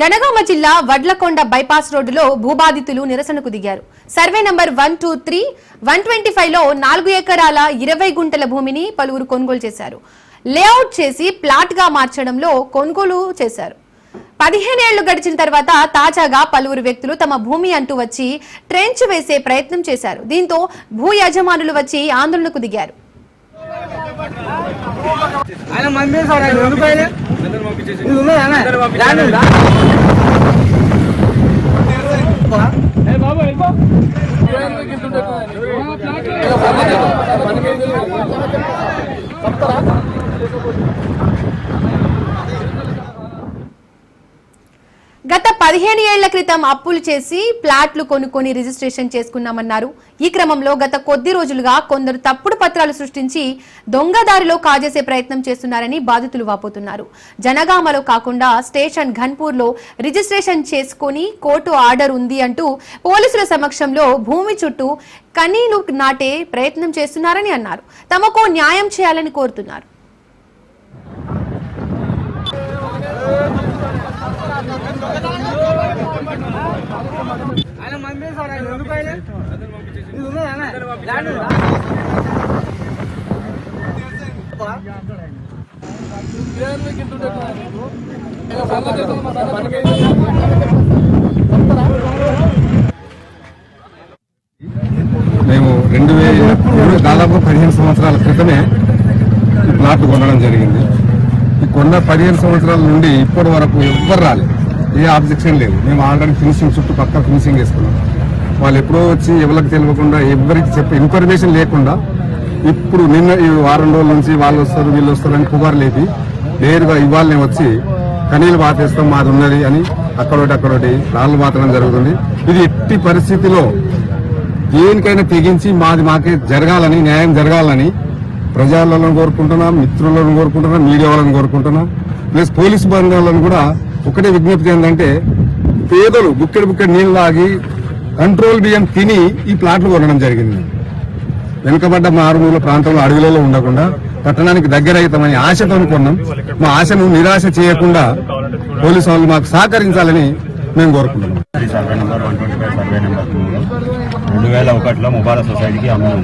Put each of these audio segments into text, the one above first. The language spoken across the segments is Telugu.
జనగామ జిల్లా వడ్లకొండ బైపాస్ రోడ్డులో భూబాధితులు నిరసనకు దిగారు. Survey number one two three one twenty ఫైవ్లో నాలుగు ఎకరాల ఇరవై గుంటల భూమిని పలువురు కొనుగోలు చేశారు. లేఅవుట్ చేసి ప్లాట్గా మార్చడంలో కొనుగోలు చేశారు. పదిహేనేళ్ళు గడిచిన తర్వాత తాజాగా పలువురు వ్యక్తులు తమ భూమి అంటూ వచ్చి ట్రెంచ్ వేసే ప్రయత్నం చేశారు. దీంతో భూ యజమానులు వచ్చి ఆందోళనకు దిగారు. సార్ ఆయన రెండు పైన ఇది ఉన్నదా అన్న? ల్యాండ్ ఉందా? గత పదిహేను ఏళ్ళ క్రితం అప్పులు చేసి ప్లాట్లు కొనుక్కొని రిజిస్ట్రేషన్ చేసుకున్నామన్నారు. ఈ క్రమంలో గత కొద్ది రోజులుగా కొందరు తప్పుడు పత్రాలు సృష్టించి దొంగదారిలో కాజేసే ప్రయత్నం చేస్తున్నారని బాధితులు వాపోతున్నారు. జనగామలో కాకుండా స్టేషన్ ఘన్పూర్లో రిజిస్ట్రేషన్ చేసుకొని కోర్టు ఆర్డర్ ఉంది అంటూ పోలీసుల సమక్షంలో భూమి చుట్టూ కనీలు నాటే ప్రయత్నం చేస్తున్నారని అన్నారు. తమకు న్యాయం చేయాలని కోరుతున్నారు. ఆయన మంది సార్ ఆయన రెండు పైన ఇది ఉన్నదా అన్న? ల్యాండ్ ఉందా? మేము రెండు వేల దాదాపు పదిహేను సంవత్సరాల క్రితమే ఈ ప్లాట్ కొనడం జరిగింది కొన్న పదిహేను సంవత్సరాల నుండి ఇప్పటి వరకు ఎవ్వరు రాలేదు. ఏ ఆబ్జెక్షన్ లేదు. మేము ఆల్రెడీ ఫినిషింగ్ చుట్టూ పక్క ఫినిషింగ్ వేసుకున్నాం వాళ్ళు ఎప్పుడో వచ్చి ఎవరికి తెలియకుండా ఎవరికి చెప్పే ఇన్ఫర్మేషన్ లేకుండా ఇప్పుడు నిన్న ఈ వారం రోజుల నుంచి వాళ్ళు వస్తారు వీళ్ళు వస్తారు అని పుగారు లేపి నేరుగా ఇవాళనే వచ్చి కనీలు పాతేస్తాం మాది ఉన్నది అని అక్కడోటి అక్కడోటి రాళ్ళు మాత్రం జరుగుతుంది. ఇది ఎట్టి పరిస్థితిలో దేనికైనా తెగించి మాది మాకే జరగాలని న్యాయం జరగాలని ప్రజలను కోరుకుంటున్నా మిత్రులను కోరుకుంటున్నా మీడియా వాళ్ళని కోరుకుంటున్నా ప్లస్ పోలీసు బృందాలను కూడా ఒకటే విజ్ఞప్తి ఏంటంటే పేదలు బుక్కెడు బుక్కెడు నీళ్ళు లాగి కంట్రోల్ బియ్యం తిని ఈ ప్లాట్లు కొనడం జరిగింది. వెనుకబడ్డ మారుమూల ప్రాంతంలో అడవులలో ఉండకుండా పట్టణానికి దగ్గర అవుతామని ఆశతో కొన్నాం. మా ఆశను నిరాశ చేయకుండా పోలీసు వాళ్ళు మాకు సహకరించాలని మేము కోరుకుంటున్నాం. రెండు వేల ఒకటిలో ముబార సొసైటీకి అమ్మాము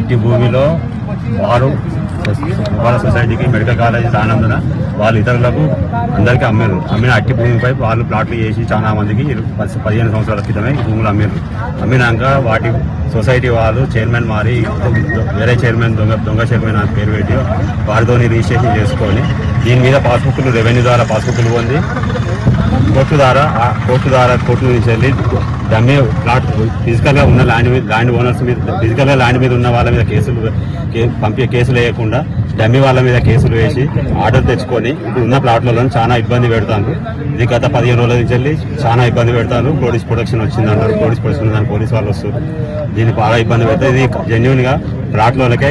ఇట్టి భూమిలో వారు ముబార సొసైటీకి మెడికల్ కాలేజీ రానందున వాళ్ళు ఇతరులకు అందరికీ అమ్మారు అమ్మిన అట్టి భూమిపై వాళ్ళు ప్లాట్లు చేసి చాలా మందికి పది- పదిహేను సంవత్సరాల క్రితమే ఈ భూములు అమ్మారు అమ్మినాక వాటి సొసైటీ వాళ్ళు చైర్మన్ మారి వేరే చైర్మన్ దొంగ దొంగ చైర్మన్ అని పేరు పెట్టి వారితో రిజిస్ట్రేషన్ చేసుకొని దీని మీద పాస్బుక్లు రెవెన్యూ ద్వారా పాస్బుక్లు పొంది కోర్టు ద్వారా కోర్టు ద్వారా కోర్టు నుంచి వెళ్ళి మీద ప్లాట్ ఫిజికల్గా ఉన్న ల్యాండ్ మీద ల్యాండ్ ఓనర్స్ మీద ఫిజికల్గా ల్యాండ్ మీద ఉన్న వాళ్ళ మీద కేసులు కే- పంపి కేసులు వేయకుండా డమ్మీ వాళ్ళ మీద కేసులు వేసి ఆర్డర్ తెచ్చుకొని ఇప్పుడు ఉన్న ప్లాట్లలో చాలా ఇబ్బంది పెడతాను ఇది గత పదిహేను రోజుల నుంచి వెళ్ళి చాలా ఇబ్బంది పెడతాను పోలీస్ ప్రొటెక్షన్ వచ్చింది అంటారు. పోలీస్ ప్రొటెక్షన్ దాని పోలీస్ వాళ్ళు వస్తారు. దీన్ని బాగా ఇబ్బంది పెడతాయి. ఇది జెన్యున్గా ప్లాట్లకే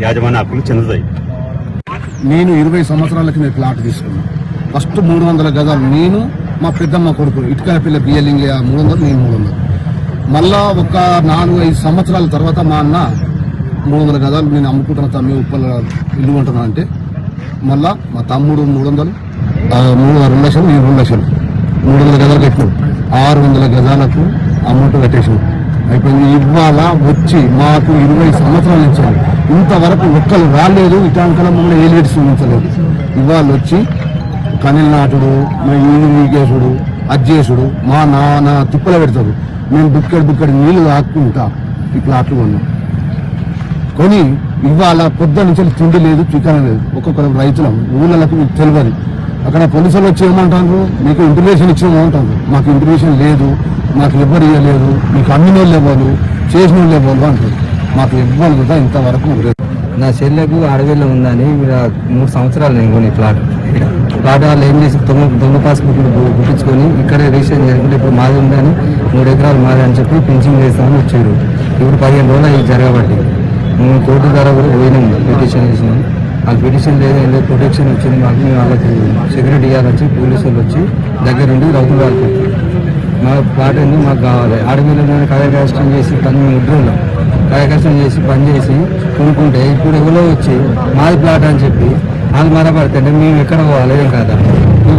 యాజమాన్య హక్కులు చెందుతాయి. నేను ఇరవై సంవత్సరాల కింద ప్లాట్ తీసుకున్నాను ఫస్ట్ మూడు వందల గజాలు నేను మా పెద్దమ్మ కొడుకు ఇటుకల పిల్ల బియ్యలింగి మూడు వందలు నేను మూడు వందలు మళ్ళా ఒక నాలుగు ఐదు సంవత్సరాల తర్వాత మా అన్న మూడు వందల గజాలు నేను అమ్ముకుంటున్న తమ్మి ఉప్పల ఇల్లు ఉంటున్నా అంటే మళ్ళా మా తమ్ముడు మూడు వందలు మూడు రెండు లక్షలు నేను రెండు లక్షలు. మూడు వందల గదాలు కట్టినాం. ఆరు వందల గజాలకు అమౌంట్ కట్టేసాం అయిపోయింది. ఇవాళ వచ్చి మాకు ఇరవై సంవత్సరాలు ఇచ్చారు ఇంతవరకు ఒక్కరు రాలేదు ఇటాంకల మమ్మల్ని ఏలిగేటి చూపించలేదు. ఇవాళ వచ్చి కనీల నాటుడు మా ఇల్లు నీకేసుడు అజ్జేసుడు మా నాన్న తిప్పల పెడతాడు. మేము బుక్కడి బుక్కడి నీళ్ళు తాక్కుంటా. ఈ ప్లాట్లు కొన్నాం. కొని ఇవాళ పొద్దు నుంచి తిండి లేదు చికెన్ లేదు. ఒక్కొక్క రైతులం ఊళ్ళకు మీకు తెలియదు. అక్కడ పోలీసులు వచ్చి ఏమంటారు మీకు ఇంటిమేషన్ ఇచ్చామంటారు మాకు ఇంటిమేషన్ లేదు మాకు ఎవ్వరు ఇవ్వలేదు మీకు అమ్మిన వాళ్ళు ఇవ్వాలి చేసిన వాళ్ళు ఇవ్వాలి అంటారు. మాకు ఇవ్వాలి కూడా ఇంతవరకు లేదు నా చెల్లెకు అడవిలో ఉందని మీరు మూడు సంవత్సరాలు నేను కొని ప్లాట్. ప్లాట్ వాళ్ళు ఏం చేసి దొంగ దొంగ పాస్బుక్ గుర్తించుకొని ఇక్కడే రిజిస్ట్రేషన్ చేసుకుంటే ఇప్పుడు మాది ఉందని మూడు ఎకరాలు మాది అని చెప్పి పింఛన్ చేస్తామని వచ్చారు. ఇప్పుడు పదిహేను రోజులు అవి జరగబట్టి. మేము కోర్టు ద్వారా కూడా పోయినాం పిటిషన్ చేసినాం ఆ పిటిషన్ లేదు ఏం ప్రొటెక్షన్ వచ్చింది. మాకు మేము వాళ్ళకి సెక్యూరిటీ ఇవ్వాలని వచ్చి పోలీసులు వచ్చి వచ్చి దగ్గరుండి రౌతులు వాళ్ళకి మా ప్లాట్ ఏంది? మాకు కావాలి. అడవిలో కార్యకష్టం చేసి పని ముద్రలో కార్యకష్టం చేసి పని చేసి కొనుక్కుంటే ఇప్పుడు ఎవరో వచ్చి మాది ప్లాట్ అని చెప్పి వాళ్ళు మరపడితే మేము ఎక్కడ పోవాలి ఏం కాదా?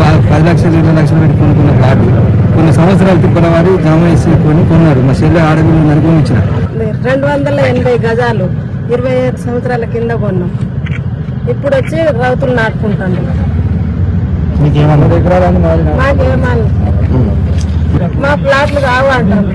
వాళ్ళు పది లక్షలు ఇరవై లక్షలు పెట్టి కొనుక్కున్న ప్లాట్ కొన్ని సంవత్సరాలు తిప్పల వారి జమ వేసి కొని కొన్నారు. మా చెల్లె నరుకొని ఇచ్చిన రెండు వందల ఎనభై గజాలు ఇరవై ఐదు సంవత్సరాల కింద కొన్నాం. ఇప్పుడు వచ్చి రౌతులు నాటుకుంటాను. మాకేమన్నా? మా ప్లాట్లు కావాలంటారు.